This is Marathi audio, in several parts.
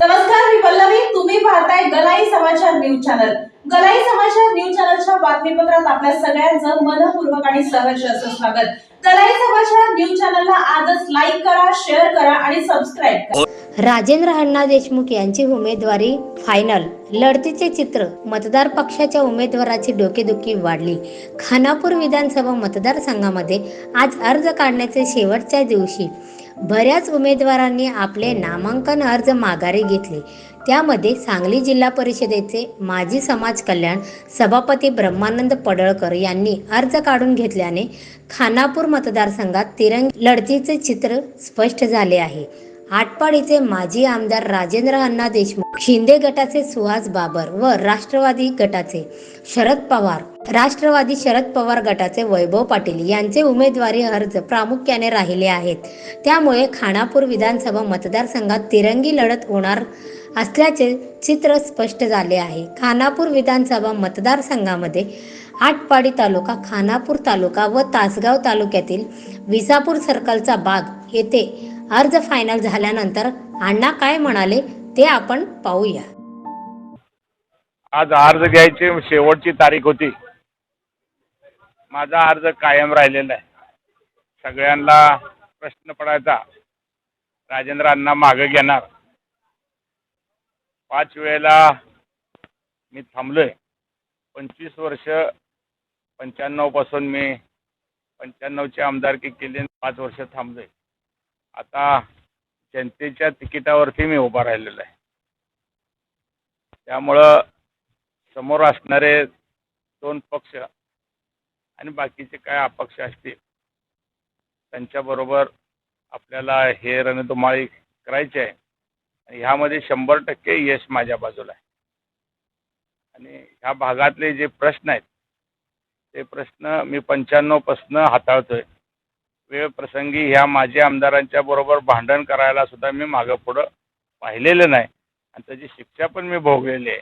नमस्कार मी पल्लवी. तुम्ही पाहताय गलाई समाचार न्यूज चॅनल. गलाई समाचार न्यूज चॅनलच्या बातमीपत्रात आपल्या सगळ्यांचं मनपूर्वक आणि सहर्ष असं स्वागत. गलाई समाचार न्यूज चॅनलला आजच लाईक करा शेअर करा आणि सबस्क्राईब करा. राजेंद्र अण्णा देशमुख यांची उमेदवारी फायनल लढतीचे चित्र मतदार पक्षाच्या उमेदवाराची डोकेदुखी वाढली. खानापूर विधानसभा मतदारसंघामध्ये आज अर्ज काढण्याचे शेवटच्या दिवशी. बऱ्याच उमेदवारांनी आपले नामांकन अर्ज माघारी घेतले. त्यामध्ये सांगली जिल्हा परिषदेचे माजी समाज कल्याण सभापती ब्रह्मानंद पडळकर यांनी अर्ज काढून घेतल्याने खानापूर मतदारसंघात तिरंग लढतीचे चित्र स्पष्ट झाले आहे. आटपाडीचे माजी आमदार राजेंद्र अण्णा देशमुख शिंदे गटाचे सुहास बाबर व राष्ट्रवादी गटाचे शरद पवार. राष्ट्रवादी शरद पवार गटाचे वैभव पाटील यांचे उमेदवारी अर्ज प्रामुख्याने राहिले आहेत. त्यामुळे खानापूर विधानसभा मतदारसंघात तिरंगी लढत होणार असल्याचे चित्र स्पष्ट झाले आहे. खानापूर विधानसभा मतदारसंघामध्ये आटपाडी तालुका खानापूर तालुका व तासगाव तालुक्यातील विसापूर सर्कलचा बाग येथे अर्ज फायनल झाल्यानंतर अण्णा काय म्हणाले ते आपण पाहूया. आज अर्ज घ्यायची शेवटची तारीख होती. माझा अर्ज कायम राहिलेला आहे. सगळ्यांना प्रश्न पडायचा. राजेंद्र अण्णा मागे घेणार. पाच वेळेला मी थांबलोय. पंचवीस वर्ष पंच्याण्णवपासून मी पंच्याण्णवची आमदारकी केली पाच वर्ष थांबलोय. आता जनतेच्या तिकिटावरती मी उभा राहिलेलो आहे. त्यामुळं समोर असणारे दोन पक्ष आणि बाकीचे काय अपक्ष असतील त्यांच्याबरोबर आपल्याला हे रणधुमाळी करायची आहे. आणि ह्यामध्ये शंभर टक्के यश माझ्या बाजूला आहे. आणि ह्या भागातले जे प्रश्न आहेत ते प्रश्न मी पंच्याण्णवपासनं हाताळतोय. वेळप्रसंगी ह्या माझ्या आमदारांच्या बरोबर भांडण करायला सुद्धा मी मागं पुढं पाहिलेलं नाही. आणि त्याची शिक्षा पण मी भोगलेली आहे.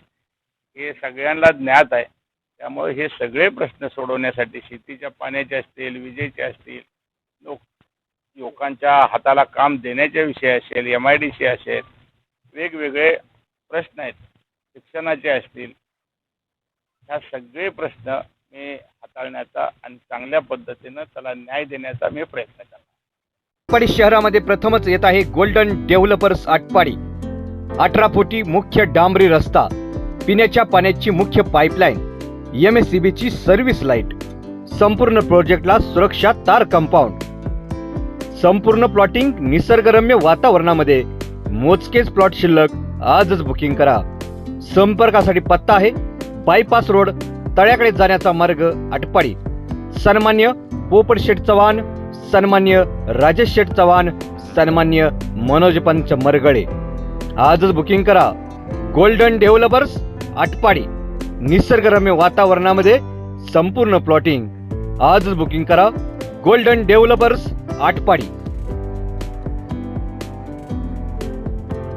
हे सगळ्यांना ज्ञात आहे. त्यामुळे हे सगळे प्रश्न सोडवण्यासाठी शेतीच्या पाण्याचे असतील विजेचे असतील लोक लोकांच्या हाताला काम देण्याच्या विषय असेल एम आय डी सी असेल वेगवेगळे प्रश्न आहेत. शिक्षणाचे असतील. ह्या सगळे प्रश्न हाताळण्याचा आणि चांगल्या पद्धतीनं त्याला न्याय देण्याचा मी प्रयत्न करणार. आटपाडी शहरामध्ये प्रथमच येत आहे गोल्डन डेव्हलपर्स आटपाडी. अठरा फुटी मुख्य डांबरी रस्ता पिण्याच्या पाण्याची मुख्य पाईपलाईन एम एस सी बीची सर्व्हिस लाइट संपूर्ण प्रोजेक्टला सुरक्षा तार कंपाऊंड संपूर्ण प्लॉटिंग निसर्गरम्य वातावरणामध्ये. मोजकेच प्लॉट शिल्लक आजच बुकिंग करा. संपर्कासाठी पत्ता आहे बायपास रोड तळ्याकडे जाण्याचा मार्ग आटपाडी. सन्मान्य पोपट शेठ चव्हाण सन्मान्य राजेश शेठ चव्हाण सन्मान्य मनोज पंच मरगळे. आजच बुकिंग करा. Golden Developers Atpadi. निसर्गरम्य वातावरणामध्ये संपूर्ण प्लॉटिंग आजच बुकिंग करा. Golden Developers Atpadi.